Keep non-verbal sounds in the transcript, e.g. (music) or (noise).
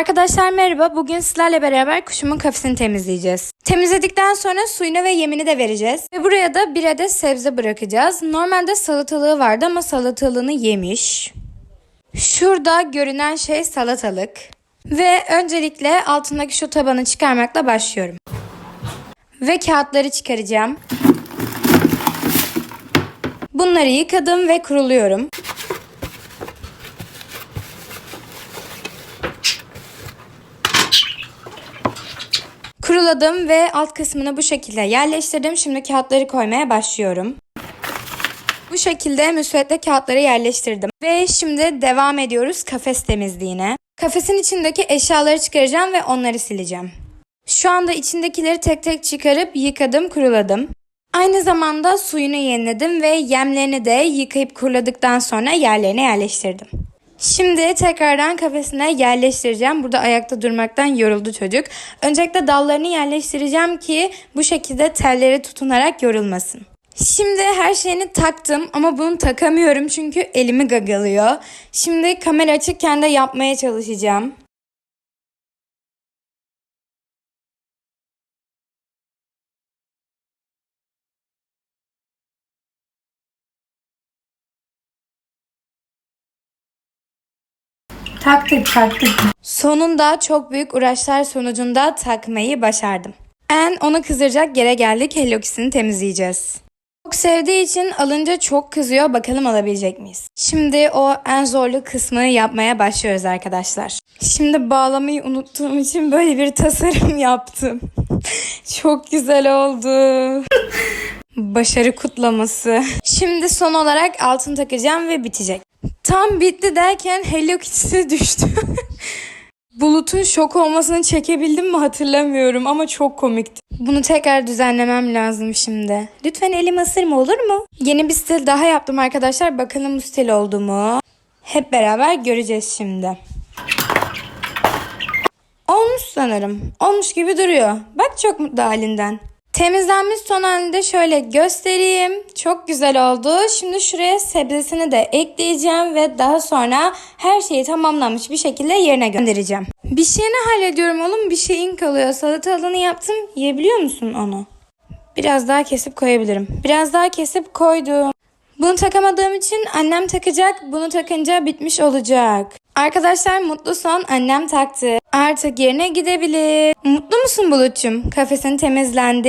Arkadaşlar merhaba. Bugün sizlerle beraber kuşumun kafesini temizleyeceğiz. Temizledikten sonra suyunu ve yemini de vereceğiz. Ve buraya da bir adet sebze bırakacağız. Normalde salatalığı vardı ama salatalığını yemiş. Şurada görünen şey salatalık. Ve öncelikle altındaki şu tabanı çıkarmakla başlıyorum. Ve kağıtları çıkaracağım. Bunları yıkadım ve kuruluyorum. Kuruladım ve alt kısmını bu şekilde yerleştirdim. Şimdi kağıtları koymaya başlıyorum. Bu şekilde müsvedde kağıtları yerleştirdim. Ve şimdi devam ediyoruz kafes temizliğine. Kafesin içindeki eşyaları çıkaracağım ve onları sileceğim. Şu anda içindekileri tek tek çıkarıp yıkadım, kuruladım. Aynı zamanda suyunu yeniledim ve yemlerini de yıkayıp kuruladıktan sonra yerlerine yerleştirdim. Şimdi tekrardan kafesine yerleştireceğim. Burada ayakta durmaktan yoruldu çocuk. Öncelikle dallarını yerleştireceğim ki bu şekilde telleri tutunarak yorulmasın. Şimdi her şeyini taktım ama bunu takamıyorum çünkü elimi gagalıyor. Şimdi kamera açıkken de yapmaya çalışacağım. Taktık taktık. Sonunda çok büyük uğraşlar sonucunda takmayı başardım. En onu kızdıracak yere geldik. Hello temizleyeceğiz. Çok sevdiği için alınca çok kızıyor. Bakalım alabilecek miyiz? Şimdi o en zorlu kısmını yapmaya başlıyoruz arkadaşlar. Şimdi bağlamayı unuttuğum için böyle bir tasarım (laughs) yaptım. çok güzel oldu. Başarı kutlaması. Şimdi son olarak altın takacağım ve bitecek. Tam bitti derken Hello Kitty'si (laughs) düştü. Bulut'un şok olmasını çekebildim mi hatırlamıyorum ama çok komikti. Bunu tekrar düzenlemem lazım şimdi. Lütfen elim ısırma olur mu? Yeni bir stil daha yaptım arkadaşlar. Bakalım bu stil oldu mu? Hep beraber göreceğiz şimdi. Olmuş sanırım. Olmuş gibi duruyor. Bak çok mutlu halinden. Temizlenmiş son halini şöyle göstereyim. Çok güzel oldu. Şimdi şuraya sebzesini de ekleyeceğim ve daha sonra her şeyi tamamlanmış bir şekilde yerine göndereceğim. Bir şeyini hallediyorum oğlum. Bir şeyin kalıyor. Salatalığını yaptım. Yiyebiliyor musun onu? Biraz daha kesip koyabilirim. Biraz daha kesip koydum. Bunu takamadığım için annem takacak. Bunu takınca bitmiş olacak. Arkadaşlar mutlu son annem taktı. Artık yerine gidebilir. Mutlu musun Bulut'cum? Kafesin temizlendi.